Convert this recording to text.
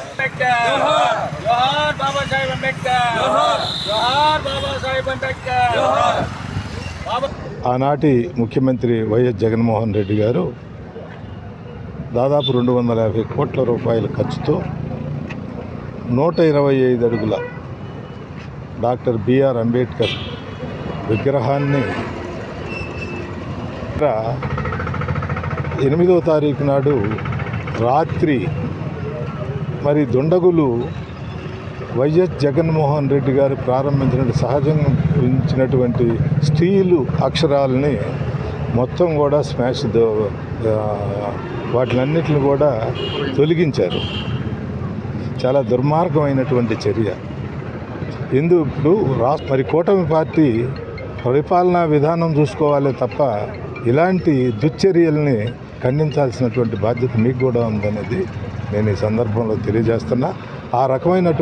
అంబేద్కర్. జోహార్. బాబాసాహెబ్ అంబేద్కర్. జోహార్. బాబాసాహెబ్ అంబేద్కర్. బాబా ఆనాటి ముఖ్యమంత్రి వైఎస్ జగన్మోహన్ రెడ్డి గారు దాదాపు రెండు వందల యాభై కోట్ల రూపాయల ఖర్చుతో నూట ఇరవై ఐదు అడుగుల డాక్టర్ బిఆర్ అంబేద్కర్ విగ్రహాన్ని ఇక్కడ ఎనిమిదవ తారీఖు నాడు రాత్రి మరి దుండగులు వైఎస్ జగన్మోహన్ రెడ్డి గారు ప్రారంభించిన సహజంగా ఉంచినటువంటి స్టీలు అక్షరాలని మొత్తం కూడా స్మాష్ దో వాటిలన్నిటిని కూడా తొలగించారు. చాలా దుర్మార్గమైనటువంటి చర్య. ఎందు ఇప్పుడు రాష్ట్ర మరి కూటమి పార్టీ పరిపాలనా విధానం చూసుకోవాలి తప్ప ఇలాంటి దుశ్చర్యల్ని ఖండించాల్సినటువంటి బాధ్యత మీకు కూడా ఉందనేది నేను ఈ సందర్భంలో తెలియజేస్తున్నా. ఆ రకమైనటువంటి